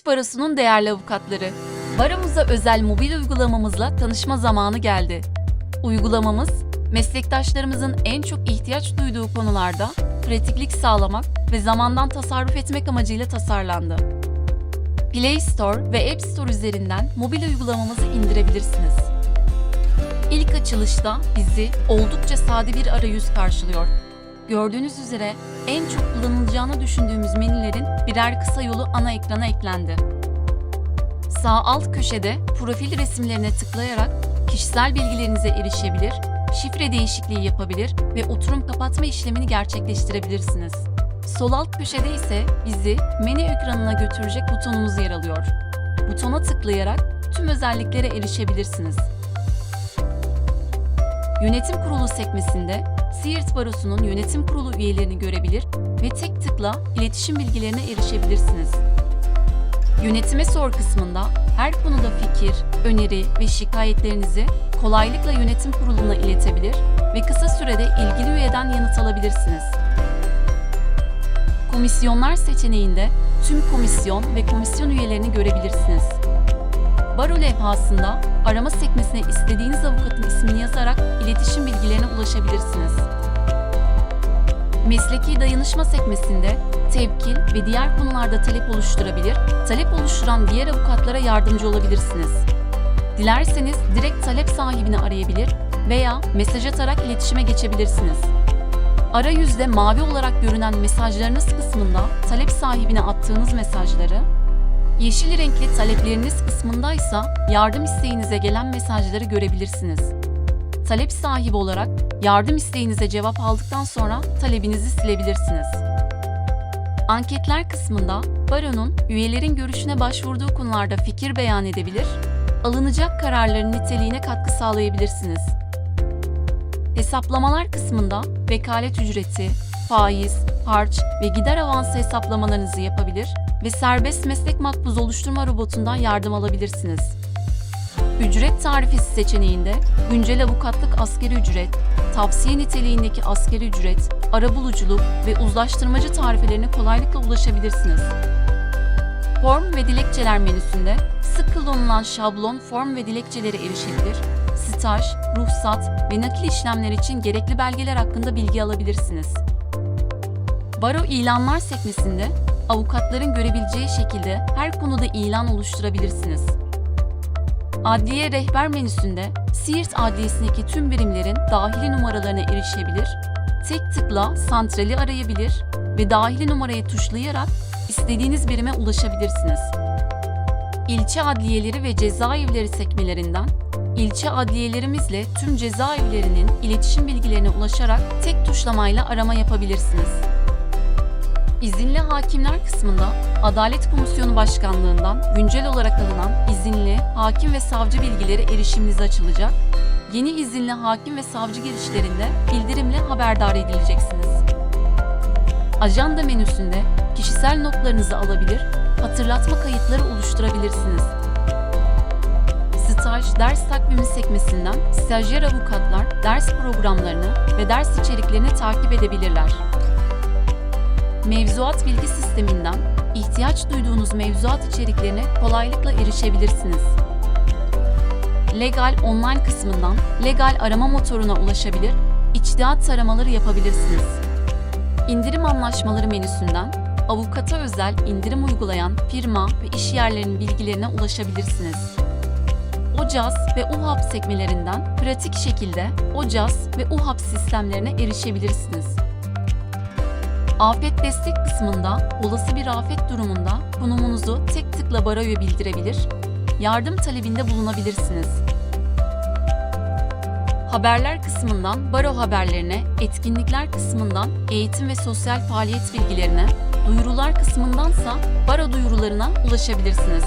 Siirt Barosu'nun değerli avukatları. Baromuza özel mobil uygulamamızla tanışma zamanı geldi. Uygulamamız, meslektaşlarımızın en çok ihtiyaç duyduğu konularda pratiklik sağlamak ve zamandan tasarruf etmek amacıyla tasarlandı. Play Store ve App Store üzerinden mobil uygulamamızı indirebilirsiniz. İlk açılışta bizi oldukça sade bir arayüz karşılıyor. Gördüğünüz üzere en çok kullanılacağını düşündüğümüz menülerin birer kısa yolu ana ekrana eklendi. Sağ alt köşede profil resimlerine tıklayarak kişisel bilgilerinize erişebilir, şifre değişikliği yapabilir ve oturum kapatma işlemini gerçekleştirebilirsiniz. Sol alt köşede ise bizi menü ekranına götürecek butonumuz yer alıyor. Butona tıklayarak tüm özelliklere erişebilirsiniz. Yönetim Kurulu sekmesinde Siirt Barosu'nun yönetim kurulu üyelerini görebilir ve tek tıkla iletişim bilgilerine erişebilirsiniz. Yönetime sor kısmında her konuda fikir, öneri ve şikayetlerinizi kolaylıkla yönetim kuruluna iletebilir ve kısa sürede ilgili üyeden yanıt alabilirsiniz. Komisyonlar seçeneğinde tüm komisyon ve komisyon üyelerini görebilirsiniz. Baro levhasında arama sekmesine istediğiniz avukatın ismini yazarak iletişim bilgilerine ulaşabilirsiniz. Mesleki dayanışma sekmesinde tevkil ve diğer konularda talep oluşturabilir, talep oluşturan diğer avukatlara yardımcı olabilirsiniz. Dilerseniz direkt talep sahibini arayabilir veya mesaj atarak iletişime geçebilirsiniz. Arayüzde mavi olarak görünen mesajlarınız kısmında talep sahibine attığınız mesajları, Yeşil renkli talepleriniz kısmındaysa yardım isteğinize gelen mesajları görebilirsiniz. Talep sahibi olarak yardım isteğinize cevap aldıktan sonra talebinizi silebilirsiniz. Anketler kısmında baronun üyelerin görüşüne başvurduğu konularda fikir beyan edebilir, alınacak kararların niteliğine katkı sağlayabilirsiniz. Hesaplamalar kısmında vekalet ücreti, faiz, harç ve gider avansı hesaplamalarınızı yapabilir ve serbest meslek makbuzu oluşturma robotundan yardım alabilirsiniz. Ücret tarifesi seçeneğinde güncel avukatlık asgari ücret, tavsiye niteliğindeki asgari ücret, arabuluculuk ve uzlaştırmacı tarifelerine kolaylıkla ulaşabilirsiniz. Form ve dilekçeler menüsünde sık kullanılan şablon form ve dilekçelere erişebilir, staj, ruhsat ve nakil işlemler için gerekli belgeler hakkında bilgi alabilirsiniz. Baro ilanlar sekmesinde avukatların görebileceği şekilde her konuda ilan oluşturabilirsiniz. Adliye rehber menüsünde Siirt Adliyesi'ndeki tüm birimlerin dahili numaralarına erişebilir, tek tıkla santrali arayabilir ve dahili numarayı tuşlayarak istediğiniz birime ulaşabilirsiniz. İlçe adliyeleri ve cezaevleri sekmelerinden ilçe adliyelerimizle tüm cezaevlerinin iletişim bilgilerine ulaşarak tek tuşlamayla arama yapabilirsiniz. İzinli hakimler kısmında Adalet Komisyonu Başkanlığından güncel olarak alınan izinli hakim ve savcı bilgileri erişiminize açılacak. Yeni izinli hakim ve savcı girişlerinde bildirimle haberdar edileceksiniz. Ajanda menüsünde kişisel notlarınızı alabilir, hatırlatma kayıtları oluşturabilirsiniz. Staj, ders takvimi sekmesinden stajyer avukatlar ders programlarını ve ders içeriklerini takip edebilirler. Mevzuat bilgi sisteminden ihtiyaç duyduğunuz mevzuat içeriklerine kolaylıkla erişebilirsiniz. Legal online kısmından legal arama motoruna ulaşabilir, içtihat taramaları yapabilirsiniz. İndirim anlaşmaları menüsünden avukata özel indirim uygulayan firma ve iş yerlerinin bilgilerine ulaşabilirsiniz. OCAS ve UHAP sekmelerinden pratik şekilde OCAS ve UHAP sistemlerine erişebilirsiniz. Afet destek kısmında olası bir afet durumunda konumunuzu tek tıkla baroya bildirebilir, yardım talebinde bulunabilirsiniz. Haberler kısmından baro haberlerine, etkinlikler kısmından eğitim ve sosyal faaliyet bilgilerine, duyurular kısmındansa baro duyurularına ulaşabilirsiniz.